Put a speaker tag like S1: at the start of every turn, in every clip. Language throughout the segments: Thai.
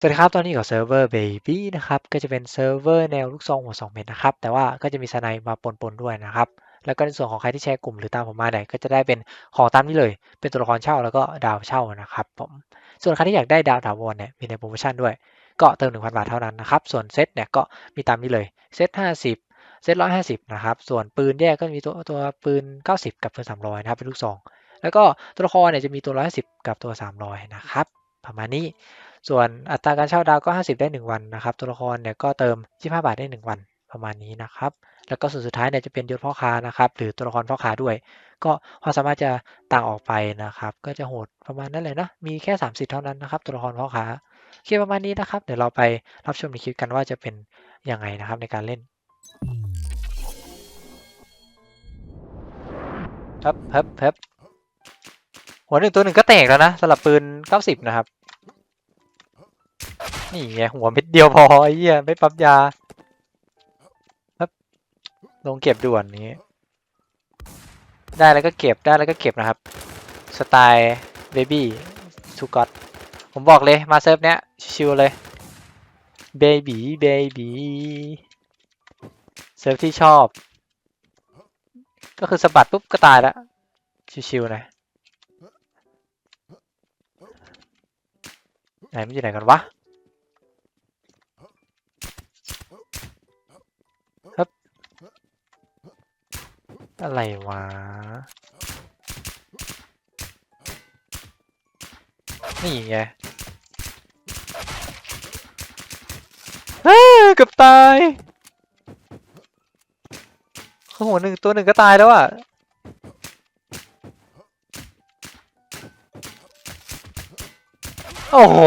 S1: สวัสดีครับ ตอนนี้กับเซิร์ฟเวอร์ Baby นะครับ ก็จะเป็นเซิร์ฟเวอร์แนวลูกซองหัว2เมตรนะครับ แต่ว่าก็จะมีสไนมาปนๆด้วยนะครับ แล้วก็ในส่วนของใครที่แชร์กลุ่มหรือตามผมมาเนี่ยก็จะได้เป็นของตามนี้เลย เป็นตัวละครเช่าแล้วก็ดาวเช่านะครับผม ส่วนใครที่อยากได้ดาวถาวรเนี่ยมีในโปรโมชั่นด้วย ก็เติม 1,000 บาทเท่านั้นนะครับ ส่วนเซตเนี่ยก็มีตามนี้เลย เซต 50 เซต 150 นะครับ ส่วนปืนแยกก็มีตัวตัวปืน 90 กับปืน 300 นะครับ เป็นลูกซอง แล้วก็ตัวละครเนี่ยจะมีตัว150กับตัว 300 นะครับ ประมาณนี้ ส่วนอัตราการเช่าดาวก็ 50 ได้ 1 วันนะครับ ตัวละครเนี่ยก็เติม 25 บาทได้ 1 วันประมาณนี้นะครับ แล้วก็ส่วนสุดท้ายเนี่ยจะเป็นยศพ่อค้านะครับ หรือตัวละครพ่อค้าด้วย ก็ความสามารถจะต่างออกไปนะครับ ก็จะโหดประมาณนั้นเลยนะ มีแค่ 30 เท่านั้นนะครับ ตัวละครพ่อค้าโอเคประมาณนี้นะครับ เดี๋ยวเราไปรับชมในคลิปกันว่าจะเป็นยังไงนะครับในการเล่นครับครับครับหัวหนึ่งตัวหนึ่งก็แตกแล้วนะสำหรับปืน 90 นะครับ นี่ไงหัวเม็ดเดียวพอไอ้เหี้ยไม่ปั๊บยาครับลงเก็บด่วนนี้ ได้แล้วก็เก็บได้แล้วก็เก็บนะครับ สไตล์เบบี้ทูกอตผมบอกเลยมาเซิร์ฟเนี้ยชิวๆเลยเบบี้เบบี้เซิร์ฟที่ชอบ ก็คือสะบัดปุ๊บก็ตายแล้วชิวๆน่อยไหนมันอยู่ไหนกันวะ อะไรวะ นี่ไงเฮ้กือบตายคือหัวหนึ่งตัวหนึ่งก็ตายแล้วอะโอ้โห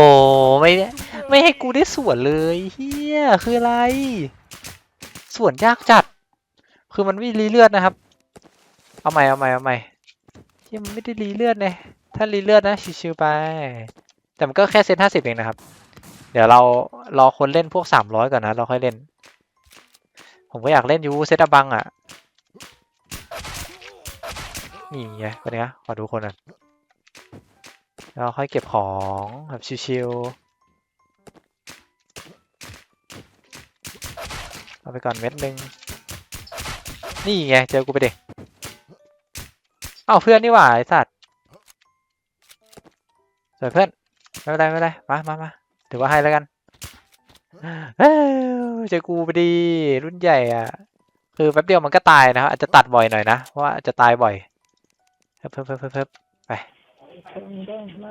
S1: ไม่ได้ไม่ให้กูได้สวนเลยเฮียคืออะไร สวนยากจัด คือมันไม่รีเลือดนะครับ เอาใหม่เอาใหม่เอาใหม่ที่มันไม่ได้รีเลือดเลยถ้ารีเลือดนะชิวๆไป แต่มันก็แค่เซตห้าสิบเองนะครับ เดี๋ยวเรารอคนเล่นพวกสามร้อยก่อนนะเราค่อยเล่น ผมก็อยากเล่นยูเซตอบังอะนี่ไงเป็นไงขอดูคนอะเราค่อยเก็บของแบบชิวๆเอาไปก่อนเม็ดหนึ่งนี่ไงเจอกูไปเดิเอ้าเพื่อนนี่หว่าไอสัตว์สวยเพื่อนไม่เป็นไรไม่เป็นไรมามามาถือว่าให้แล้วกันเอ้าเจอกูไปดีรุ่นใหญ่อะ คือแป๊บเดียวมันก็ตายนะครับอาจจะตัดบ่อยหน่อยนะเพราะว่าจะตายบ่อยเพิ่มเพิ่มเพิ่มเพิ่มไป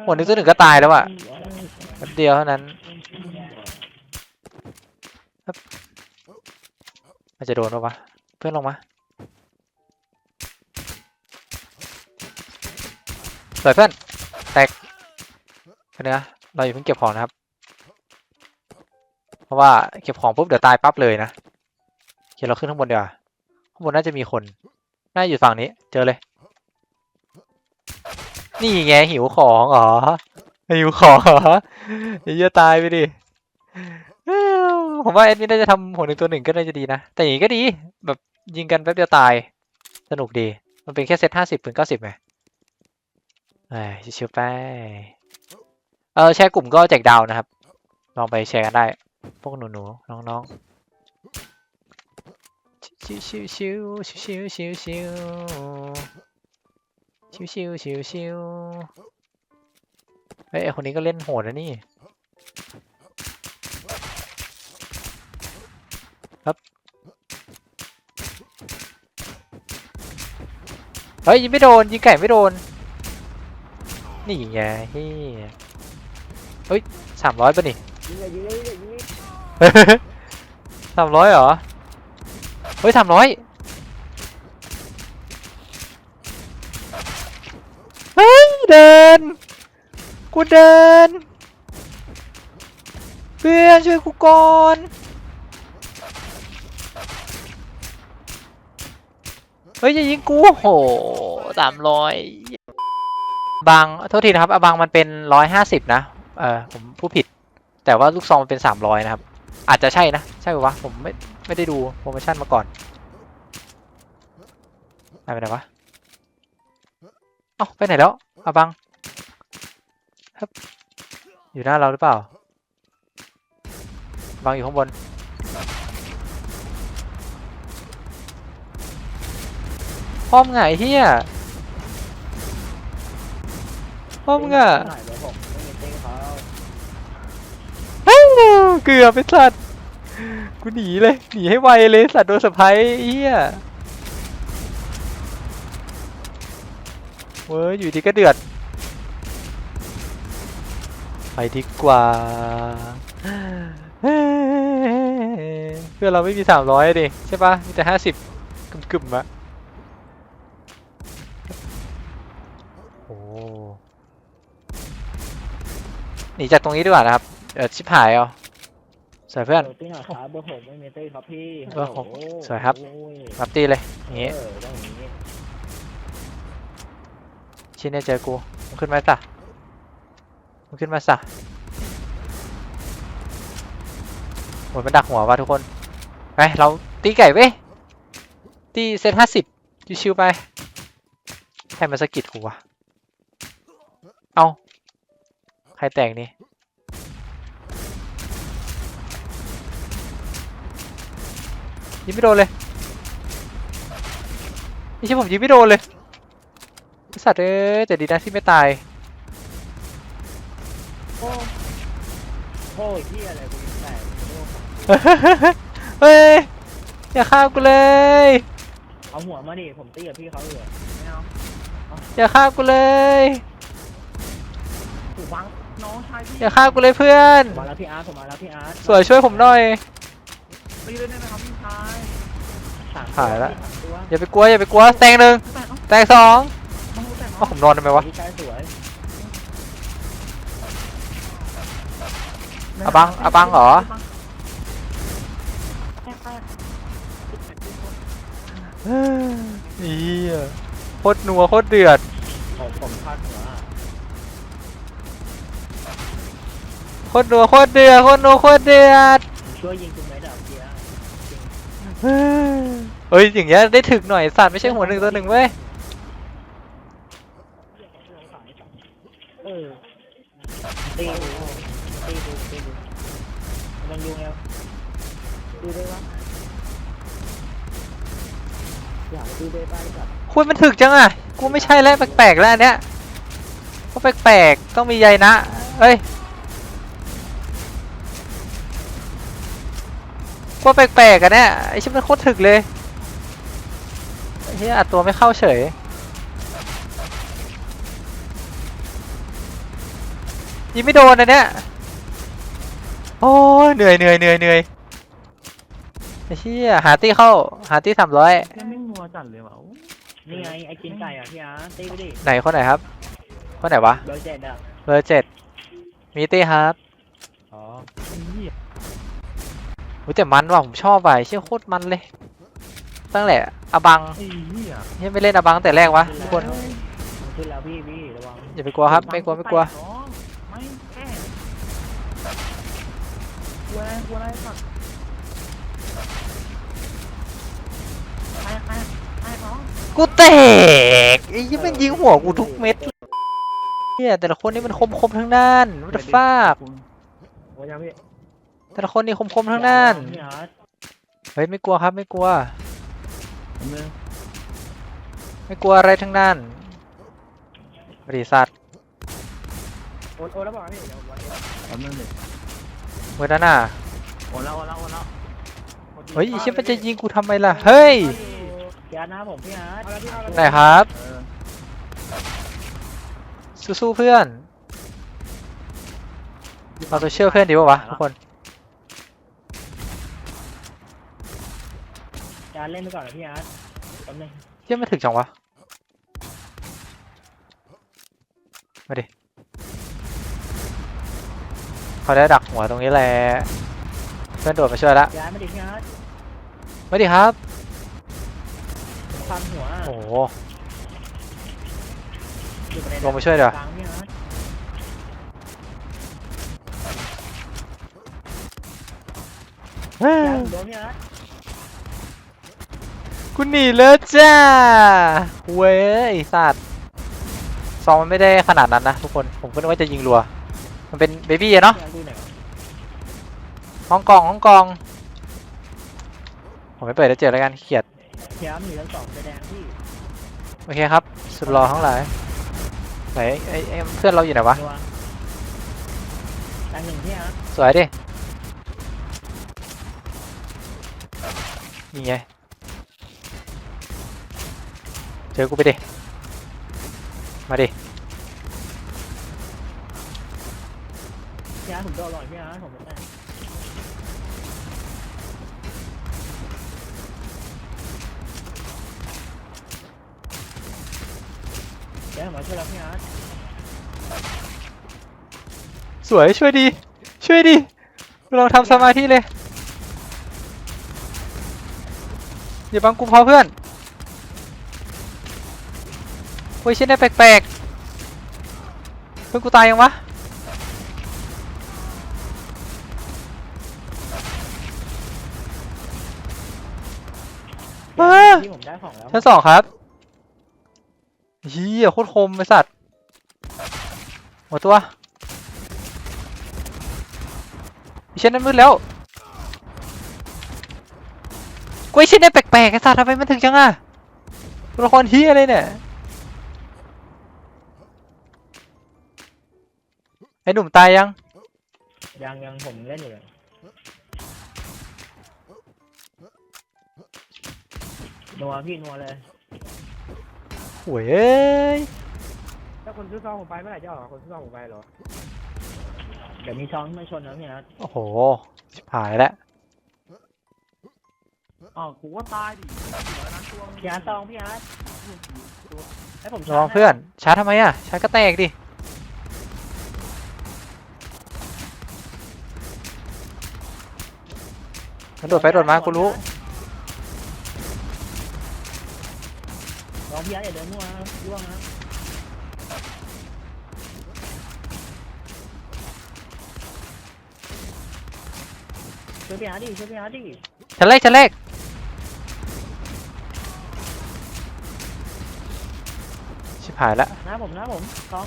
S1: หมดนี้ตัวหนึ่งก็ตายแล้วอะแป๊บเดียวเท่านั้นมันจะโดนปะวะเพื่อนลงมา สวยเพื่อนแตกเป็นไงเราอย่าเพิ่งเก็บของนะครับ เพราะว่าเก็บของปุ๊บเดี๋ยวตายปั๊บเลยนะโอเคเราขึ้นข้างบนดีกว่าข้างบนน่าจะมีคน น่าอยู่ฝั่งนี้ เจอเลย นี่ไงหิวของเหรอหิวของเหรอเยวจะตายไปดิผมว่าแอดมินน่าจะทำหัวหนึ่งตัวหนึ่งก็น่าจะดีนะ แต่อย่างนี้ก็ดี แบบยิงกันแป๊บเดียวตาย สนุกดี มันเป็นแค่เซตห้าสิบถึงเก้าสิบไง เอ้ยชิวๆไป เออแชร์กลุ่มก็แจกดาวนะครับ ลองไปแชร์กันได้ พวกหนูๆน้องๆ ชิวชิวชิวชิวชิวชิวชิวชิวชิวชิวเฮ้ยไอคนนี้ก็เล่นโหดนะนี่ครับเฮ้ยยิงไม่โดนยิงไก่ไม่โดน นี่ไงเฮ้ยเฮ้ยสามร้อยป่ะนี่สามร้อยเหรอ เฮ้ยสามร้อยเฮ้ย เดิน กูเดิน เพื่อนช่วยกูก่อนเฮ้ยอย่ายิงกูโหสามร้อย บางโทษทีนะครับอะบางมันเป็นร้อยห้าสิบนะเออผมผู้ผิด แต่ว่าลูกซองมันเป็นสามร้อยนะครับ อาจจะใช่นะ ใช่ปะวะผมไม่ไม่ได้ดูโปรโมชั่นมาก่อนหายไปไหนวะเอ้าไปไหนแล้วอะบังฮึบอยู่หน้าเราหรือเปล่า บังอยู่ข้างบนพ่อมงไงเฮีย พ่อมงอะ
S2: หายไปผมไม่มีติ้งเขา
S1: อ้าวเกือบไปสัตว์กูหนีเลยหนีให้ไวเลยสัตว์โดนสะพายเฮียเว้ยอยู่ดีก็เดือด ไปดีกว่า เพื่อเราไม่มีสามร้อยดิใช่ปะมีแต่ห้าสิบกึ่มๆอะโอ้ หนีจากตรงนี้ดีกว่านะครับเออชิบหายเอาสวยเพื่อน
S2: เออติ้งหน่อยครับเบอร์หกไม่มีติ้งครับพี่
S1: เบอร์หก
S2: โอ้โส
S1: วยครับ
S2: โอ้ย
S1: รับตีเลยอย่างงี้
S2: เออต้องอย่างงี้
S1: ชิ้นเนี่ยเจอกูมึงขึ้นมาซะมึงขึ้นมาซะโหมันดักหัวว่ะทุกคน ไปเราตีไก่เว้ย ตีเซตห้าสิบชิวๆไปใครมาสะกิดกูวะเอาใครแต่งนี่ยิงไม่โดนเลยนี่ใช่ผมยิงไม่โดนเลยไอ้สัตว์เอ้ยแต่ดีนะที่ไม่ตาย
S2: โอ้โอ้ยที่อะไรกูยิงแตกโอ้
S1: เฮ้ยอย่าฆ่ากูเลย
S2: เอาหัวมาดิผมตีกับพี่เขาอยู่ไม่เอา
S1: อย่าฆ่ากูเลย
S2: ถูกบัง น้องชายพี่
S1: อย่าฆ่ากูเลยเพื่อน
S2: ผมมาแล้วพี่อาร์ตผมมาแล้วพี่อาร์ต
S1: สวยช่วยผมหน่อย
S2: ตีเลยได้ไหมครับพี่ชายสาม
S1: หายละ
S2: สามตัว
S1: อย่าไปกลัวอย่าไปกลัวแตงหนึ่ง
S2: แตกเนาะ
S1: แตงสอง
S2: ต้องแตก
S1: ว่า
S2: เนาะ
S1: ผมนอนทำไมวะ
S2: พี่ชายสวย
S1: อะบังอะบังเหรอ
S2: แตกแตก
S1: อีโคตรนัวโคตรเดือด
S2: ผมผมพลาด
S1: โคตรนัวโคตรเดือดโคตรนัวโคตรเดือด
S2: ผมช่วยยิงคุณไหมเดี๋ยวเกียร์จริง
S1: เฮ้ยอย่างเงี้ยได้ถึกหน่อยสัตว์ไม่ใช่หัวหนึ่งตัวหนึ่งเว้ย
S2: เออตีดูตีดูตีดูมันยุงแล้วดูได้ปะอยากดูได้ปะไอ้สัตว์
S1: คุณมันถึกจังอะกูไม่ใช่แล้วแปลกๆแล้วอันเนี้ยก็แปลกๆต้องมีใยนะเอ้ย ว่าแปลกๆกันเนี่ยไอชิบมันโคตรถึกเลยไอ้เฮียอัดตัวไม่เข้าเฉยยิงไม่โดนอันเนี้ยโอ้ยเหนื่อยเหนื่อยเหนื่อยเหนื่อยไอ้เฮียหาตี้เข้า หาตี้สามร้อย
S3: แค่ไม่งัวจัดเลยว่ะโอ้
S2: นี่ไงไอ้กินไก่อะพี่อาร์ตตีไปดิ
S1: ไหนคนไหนครับคนไหนวะ
S2: เบอร์เจ็ดอะ
S1: เบอร์เจ็ดมีตี้ครับ
S3: อ๋อเหี้ย
S1: โอ้ยแต่มันว่ะผมชอบว่ะไอ้เชี่ยโคตรมันเลย ตั้งแต่อบัง
S3: ไอ้เหี้ย
S1: เฮ้ยไม่เล่นอบังตั้งแต่แรกวะทุกคน
S2: มันขึ้นแล้วพี่พี่ระวัง
S1: อย่าไปกลัวครับ ไม่กลัวไม่กลัว
S3: น้องไม่แค่กลัวอะไรกลัวอะไรสัตว์ใครใครใครน้อง
S1: กูแตกไอ้ยี่มันยิงหัวกูทุกเม็ดเลยเนี่ยแต่ละคนนี่มันคมคมๆทั้งนั้นวัตฟาก
S2: โอ้ยยังพี่
S1: แต่ละคนนี่คมคมๆทั้งนั้น
S2: พี่อาร์ต
S1: เฮ้ยไม่กลัวครับไม่กลัว
S3: ผมเลย
S1: ไม่กลัวอะไรทั้งนั้นบริษัท
S2: โอนโอนแล้วบอกพี่เดี๋ยววันนี้
S3: ผมเลยเลย
S1: เมื่อนั้นน่ะ
S3: โอนแล้วโอนแล้วโอนแล้ว
S1: เฮ้ยไอ้เชี่ยมันจะยิงกูทำไมล่ะ เฮ้ย
S2: พี่อาร์ตหน้าผมพี่อาร์ต
S1: ไหนครับ
S3: เออ
S1: สู้ๆเพื่อนเราจะเชื่อเพื่อนดีป่าวะทุกคน
S2: อาร์ตเล่นไปก่อนนะพี่อาร์ตแป๊บนึง
S1: เชี่ยไม่ถึงจังวะ มาดิเขาได้ดักหัวตรงนี้แหละเพื่อนโดดมาช่วยละ
S2: พี่อาร์ตมาดิพี่อาร์ต
S1: มาดิครับ
S2: ผมควันหัว
S1: โอ้โห
S2: อยู่ประเด็น
S1: ลงมาช่วยเดี๋ยว
S2: กลางพี่อาร์ต
S1: เฮ้ย
S2: พี่อาร์ตผมโดนพี่อาร์ต
S1: กูหนีแล้วจ้าเว้ยไอ้สัตว์ซองมันไม่ได้ขนาดนั้นนะทุกคน ผมก็นึกว่าจะยิงรัว มันเป็นเบบี้อะเนาะ
S2: ห้อ
S1: งกองห้องกอง ผมไม่เปิดแล้วเจอแล้วกันขี้เกียด
S2: พี่อาร์ตมีทั้งสองแดงพี่
S1: โอเคครับ สุดรอทั้งหลาย ไหนไอ้เพื่อนเราอยู่ไหนวะ
S2: ตัวแสดงหนึ่งพี่อาร์ต
S1: สวยดินี่ไง เจอกูไปดิ มาดิ
S2: พี่อาร์ตผมโดนหลอดพี่อาร์ตผมไม่ได้เดี๋ยวผมมาช่วยแล้วพี่อาร์ต
S1: สวยช่วยดี ช่วยดีลองทำสมาธิเลยอย่าบังกูพอเพื่อน โอ้ยชิ้นได้แปลกๆเพื่อนกูตายยังวะเออ
S2: ที่ผมได้ของแล้ว
S1: ชั้นสองครับเฮียโคตรคมไอสัตว์หมดตัวอีเช่นนั้นมืดแล้วกูไอเช่นได้แปลกๆไอสัตว์ทำไมมันถึงจังอะตัวละครเฮียอะไรเนี่ย หนุ่มตายยัง
S2: ยังยังผมเล่นอยู่เลยนัวพี่นัวเลย
S1: โวยเอ้ย
S2: ถ้าคนซื้อซองผมไปเมื่อไหร่จะออกคนซื้อซองผมไปเหรอเดี๋ยวมีซองมาชนแล้วเนี่ยนะ
S1: โอ้โหชิบหายแล้ว
S3: อ๋อกูว่าตายดิร้อยล้านตัว
S2: พี่อาร์ตซองพี่อาร์ตให้ผม
S1: ระวังเพื่อนชาร์จทำไมอะชาร์จก็แตกดิ มันโดดไปโดดมากูรู้
S2: ลองพี่อาร์ตอย่าเดินมั่วนะร่วงนะช่วยพี่อาร์ตดิช่วยพี่อาร์ตดิ
S1: ชั้นแรกชั้นแรกชิบหายละ
S2: หน้าผมหน้าผมซอง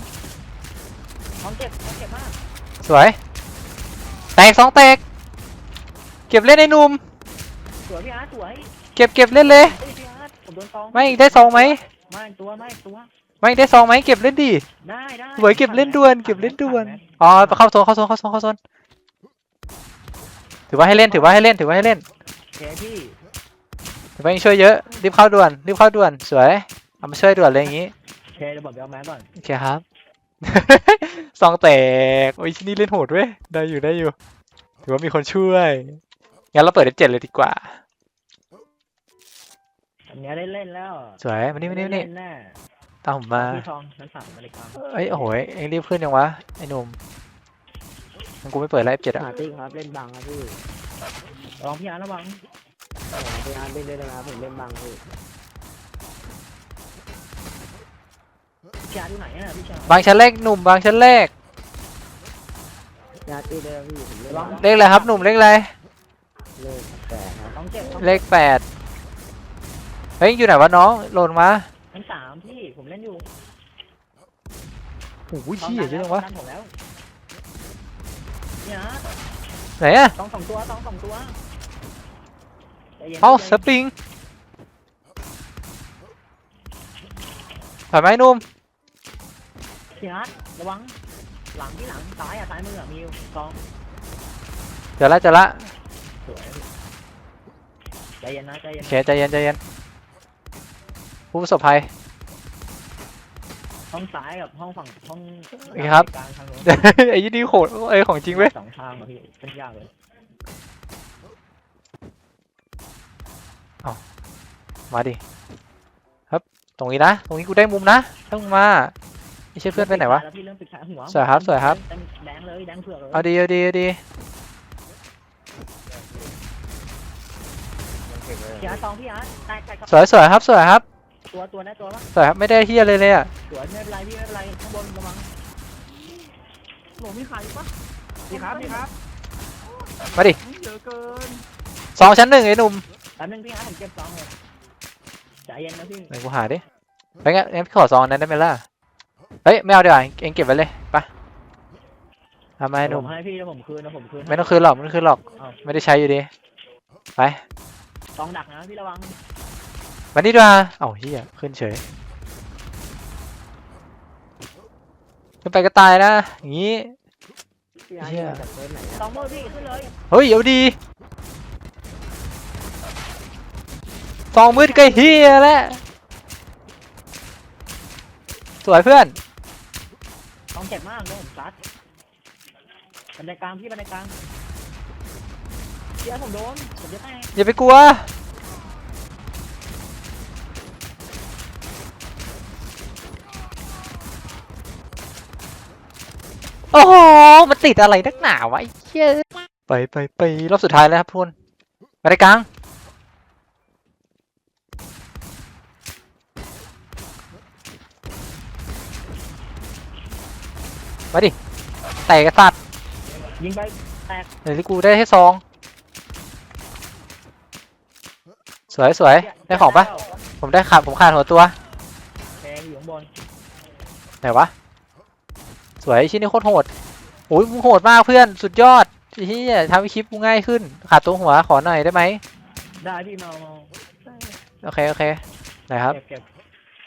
S2: ซองเจ็บซองเจ็บมาก
S1: สวย แตกสองแตกเก็บเล่นไอ้หนุ่ม
S2: สวยพี่อาร์ตสวย
S1: เก็บเก็บเล่นเลย
S2: เฮ้ยพี่อาร์ตผมโดนซอง
S1: ไม่อีกได้ซองไหม
S2: ไม่ตัวไม่ตัว
S1: ไม่อีกได้ซองไหมเก็บเล่นดิ
S2: ได้ได้
S1: สวยเก็บเล่นด่วนเก็บเล่นด่วนอ๋อเข้าโซนเข้าโซนเข้าโซนเข้าโซนถือว่าให้เล่นถือว่าให้เล่นถือว่าให้เล่น
S2: โอเคพี่
S1: ถือว่ายังช่วยเยอะรีบเข้าด่วนรีบเข้าด่วนสวยเอามาช่วยด่วนเลยอย่างงี้
S2: โอเคเดี๋ยวผมไปเอาแมสก่อน
S1: โอเคครับ ซองแตกโอ้ยที่นี่เล่นโหดเว้ยได้อยู่ได้อยู่ ถือว่ามีคนช่วย งั้นเราเปิด F7 เลยดีกว่า
S2: อันเนี้ยได้เล่นแล้ว
S1: สวยมานี่มานี่มานี่
S2: ได้เล่แน่
S1: ตามผมมา
S2: พี่ทองชั้นสามนาฬิกา
S1: เอ้ยโอ้โหเอ็งรีบขึ้นยังวะไอ้หนุ่มงั้นกูไม่เปิดไลฟ์เจ็ดอะ
S2: หาติ๊กครับเล่นบังครับพี่ลองพี่อาร์ตระวังพี่อาร์ตเล่นได้เลยครับผมเล่นบังพี่พี่อาร์ตอยู่ไหนอะพี่ชาย
S1: บางชั้นแรกหนุ่มบางชั้นแรก
S2: พี่อาร์ตตีได้พี่ผมเล่นบัง
S1: เลขอะไรครับหนุ่มเลขอะไร
S2: เลขแปดครับต้องเจ็บต้อง
S1: เลขแปดเฮ้ยอยู่ไหนวะน้องโหลดมา
S2: ชั้นสามพี่ผมเล่นอยู่
S1: โอ้โหเชี่ยเยอะจังวะ
S2: ตามผมแล้วเนี่ย
S1: ไหนอะ
S2: สองสองตัวสองสองตัวใจย็น
S1: เอ้า
S2: ใจ
S1: ส
S2: ย็น
S1: ปริงถอยไหมหนุ่ม
S2: พี่อาร์ตระวังหลังที่หลังซ้ายอะซ้ายมืออะมีกอง
S1: เดี๋ยวละเดี๋ยวละ
S2: สวย ใจเย็นนะใจเย็
S1: โอนเคใจเย็นใจเย็นผู้ประสบภัย
S2: ห้องซ้ายกับห้องฝั่งห้อง
S1: โอเคครับ
S2: กลางทางโน้น
S1: ไอ้ยี่นี่โหดไอ้ยของจริงเว้ย
S2: สองทางอะพี่เป็นยากเลย
S1: มาดิครับตรงนี้นะตรงนี้กูได้มุมนะถ้ามึงมาไม่ใช่เพื่อนไปไหนวะ
S2: แล้วพี่เริ่มปิดขาหัว
S1: สวยครับสวยครับ
S2: เต็มแดงเลยแดงเผือกเลย
S1: เอาดีเอาดีเอาดี
S2: พี่อาร์ตตองพี่อาร์ตแตกแตกกับ
S1: สวยสวยครับสวยครับ
S2: ตัวตัวได้ตัวปะ
S1: สวยครับไม่ได้เฮียเลยเลยอะ
S2: สวยไม่เป็นไรพี่ไม่เป็นไรข้างบนระวัง
S3: โหลมีใครปะ
S2: พี่ครับพี่ครับ
S1: มาดิ
S3: เยอะเกิน
S1: สองชั้นหนึ่งไอ้หนุ่ม
S2: แป๊บนึงพี่อาร์ตผมเก็บซองเลยใจเย็นนะพี่
S1: ไหนกูหาดิไปงั้นงั้นพี่ขอซองนั้นได้ไหมล่ะเฮ้ยไม่เอาดีกว่าเองเก็บไว้เลยไปทำไมหนุ่ม
S2: ผมให้พี่แล้วผมคืนแล้วผมคืน
S1: ไม่ต้องคืนหรอกไม่ต้องคืนหรอก
S2: เอา
S1: ไม่ได้ใช้อยู่ดี ไป
S2: ต้องดักนะพี่ระวัง
S1: มานี่ดีกว่าเอ้าเฮียขึ้นเฉย ขึ้นไปก็ตายนะ อย่างงี้
S4: พี่อาร์ต
S1: เหี้ย
S4: มาจากเซิร์ฟไหน
S2: สองมือพี่ขึ้นเลย
S1: เฮ้ยเอาดีสองมืดก็เฮียแล้ว สวยเพื่อน
S2: ต้องเจ็บมากเลยผมซัดบันไดกลางพี่บันไดกลาง พี่อาร์ตผมโดน ผมจะแตก
S1: อย่าไปกลัว โอ้โห มันติดอะไรนักหนาวะไอ้เหี้ยไปไปไปรอบสุดท้ายแล้วครับทุกคนมาได้กลาง มาดิ แตกกระสัตว์
S2: ยิงไปแตก
S1: เดี๋ยวที่กูได้ให้ซอง สวยสวยได้ของปะผมได้ขาดผมขาดหัวตัว
S2: แทงอยู่ข้างบน
S1: ไหนวะสวยชิ้นนี้โคตรโหดโอ้ยมึงโหดมากเพื่อนสุดยอดเฮียทำให้คลิปกูง่ายขึ้น ขาดตัวหัวขอหน่อยได้ไหม
S2: ได้พี่เมาเมา
S1: โอเคโอเคไหนครับ
S2: เก็บเก็บ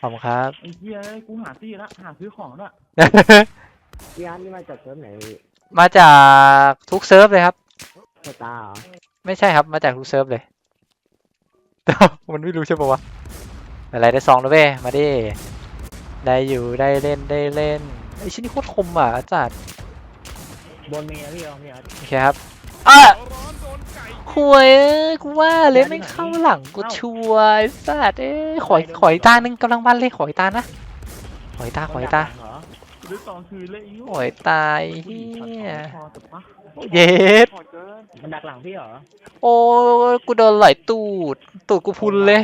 S1: ขอบคุณครับ
S3: ไอ้เหี้ยกูหาตี้ละหาซื้อของด้วย
S4: พี่อาร์ตนี่มาจากเซิร์ฟไหนพี่
S1: มาจากทุกเซิร์ฟเลยครับ
S4: สตาร์เหรอ
S1: ไม่ใช่ครับมาจากทุกเซิร์ฟเลย มันไม่รู้ใช่ปะวะอะไรได้ซองแล้วเว้ยมาดิได้อยู่ได้เล่นได้เล่นไอชิ้นนี้โคตรคมอะอาจารย์
S2: บนมีนะพี่เอาพี่อาร์ต
S1: โอเคครับอะคุยเอ้ยกูว่าเลยไม่เข้าหลังกูชัวร์ไอ้สัตว์เอ้ยขอขออีกตาหนึ่งกำลังวันเลยขออีกตานะขออีกตาขออีกตา
S2: เหรอ
S3: หรือตอนคืนเลยอี
S1: ขออีกตาไอ้เฮีย
S3: พอแต่ปะ
S1: เย็ด
S3: พอเกิน
S2: มันดักหลังพี่เหรอ
S1: โอ้ยกูโดนไหลตูด ตูดกูพุนเลย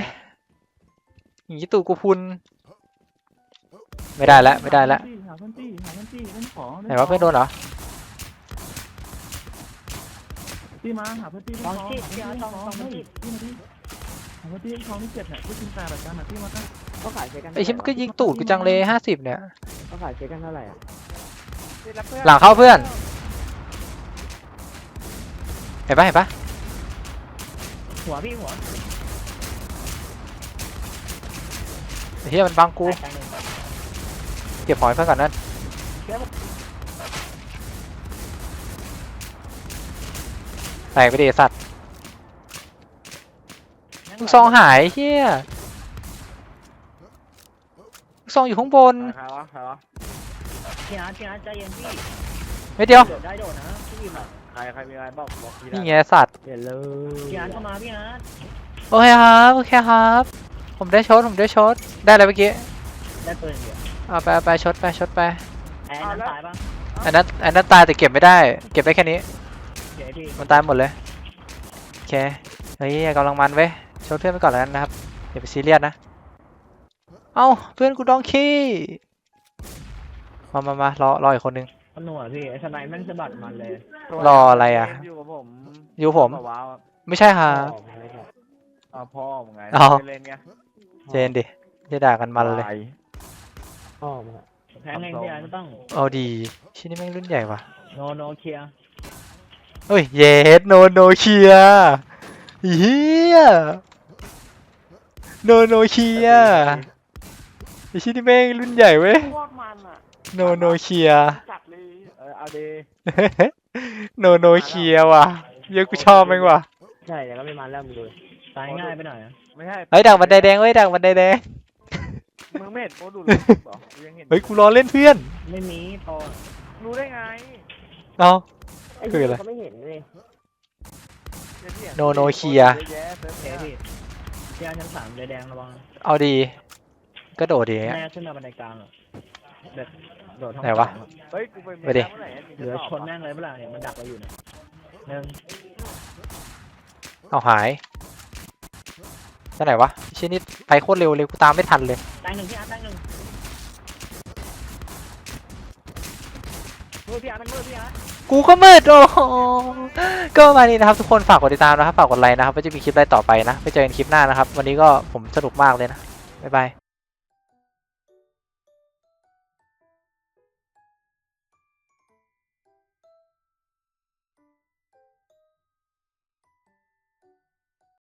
S1: อย่างนี้ตูดกูพุน ไม่ได้แล้วไม่ได้แล้ว
S3: หาเพื่อนตี้หาเพื่อนตี้เล่นของ
S1: ไหนว่าเพื่อนโดนเหรอ
S3: ตี้มาหาเพื่อนตี้
S2: ลองที่พี่อาร์ตลองลอง
S3: เฮ้
S2: มายที่
S3: ตี้มาดิหาเพื่อนตี้เล่นของที่เจ็ดเนี่ยพูดจริงแต่แบบนั้นนะตี้มาตั้ง
S4: เขาขายเช็คกัน
S1: ไอ้ชิมนก็ยิงตูดกูจังเลยห้าสิบเนี่ย
S4: เขาขายเช็คกันเท่าไหร่อะ
S1: หลังเข้าเพื่อน เห็นปะเห็นปะ
S2: หัวพี่หัว
S1: ไอ้เฮียมันบังกู
S2: แตกหนึ่ง
S1: เก็บหอยเพื่อนก่อนนั่นแตกไปดิไอ้สัตว์ลูกซองหายเฮียลูก ซองอยู่ข้างบน
S4: ใครวะใครวะ
S2: พี่อาร์ตพี่อาร์ตใจเย็นพี่
S1: ไม่เดียว
S2: โดดได้โดดนะพี่บิมอะ
S4: ใครใครมีอะไรบอกบอกพี่
S1: นี่ไงสัตว์
S4: เห็นเลย
S2: พี่อาร์ตเข้ามาพี่อาร์ต
S1: โอเคครับโอเคครับ ผมได้ชดผมได้ชดได้อะไรเมื่อกี้
S2: ได้ปืนเดียว
S1: เอาไปเอาไปชดไปชดไป
S2: แอนนั้นตายปะ
S1: อันนั้นอันนั้นตายแต่เก็บไม่ได้ เก็บได้แค่นี้
S2: เดี๋ยวพี่
S1: มันตายหมดเลยโอเคเฮ้ยกำลังมันเว้ยชดเพื่อนไปก่อนแล้วกันนะครับอย่าไปซีเรียสนะ เอ้าเพื่อนกูดองขี้มามามารอรออีกคนนึง
S2: ขนวดพี่ไอ้สไนแม่งสะบัดมันเลย
S1: รออะไรอะ
S4: อยู่กับผม
S1: อยู่ผม
S4: ว้าว
S1: ไม่ใช่ครับ
S4: อ๋อพ่อมึงไง
S1: อ๋อ
S4: เล่นไง
S1: เจนดิจะด่ากันมันเลย
S4: พ่อมึงอะ
S2: แพ้ไงพี่อาร์ตไม่ต้อง
S1: เอาดีชิ้นนี้แม่งรุ่นใหญ่ว่ะ
S2: โนโนเคลียร์
S1: เฮ้ยเยสโนโนเคียเฮียโนโนเคีย ไอชิ้นนี้แม่งรุ่นใหญ่เว้ย
S3: พวกมันอะ
S1: โนโนเคีย
S3: จัดเลย
S4: เออเอาดี
S1: โนโนเคียว่ะเยอะกูชอบแม่งว่ะ
S4: ใช่แต่ก็ไม่มาแล้วมึงดู
S2: ตายง่ายไปหน่อยอะ
S4: ไม่ใช่
S1: เฮ้ยดักบันไดแดงเว้ยดักบันไดแดง
S4: มึงไม่เห็นโพสต์ดูดหรอกูยังเห็น
S1: เฮ้ยกูรอเล่นเพื่อน
S2: ไม่มีโต
S4: รู้ได้ไง
S1: เอา
S4: ไอ้
S1: คืออะไร
S4: เขาไม่เห็นเลย
S1: โนโนเคียร์
S4: เยอะแยะเซิร์ฟ
S2: โอเค
S4: เนี่ย
S2: พี่พี่อาร์ตชั้นสามเลยแดงระวัง
S1: เอาดี ก็โดดดี
S2: แม่
S1: อะ
S2: ขึ้นมาบันไดกลางอะเด็ดโดดท้อง
S1: ไหนวะ
S2: สามอ
S4: เฮ้ยกูไป
S1: ไปดิ
S4: เมื่อไหร่อะถึง
S2: เห
S4: จะ
S2: ลือ
S4: ตอบ
S2: ชนแม่งเลยเปะล่าเนี่ยมันดักเราอยู่เนี่ยหนึ่ง
S1: เอาหายไปไหนวะชิ้นนี้ไปโคตรเร็วเลยกูตามไม่ทันเลย
S2: ตายหนึ่งพี่อาร์ตตายหนึ่งมือพี่อาร์ตมันมือพี่อาร์ต
S1: กูก็มืดโอ้โหก็ประมาณนี้นะครับทุกคนฝากกดติดตามนะครับฝากกดไลค์นะครับว่าจะมีคลิปอะไรต่อไปนะไปเจอกันคลิปหน้านะครับ วันนี้ก็ผมสนุกมากเลยนะบ๊ายบาย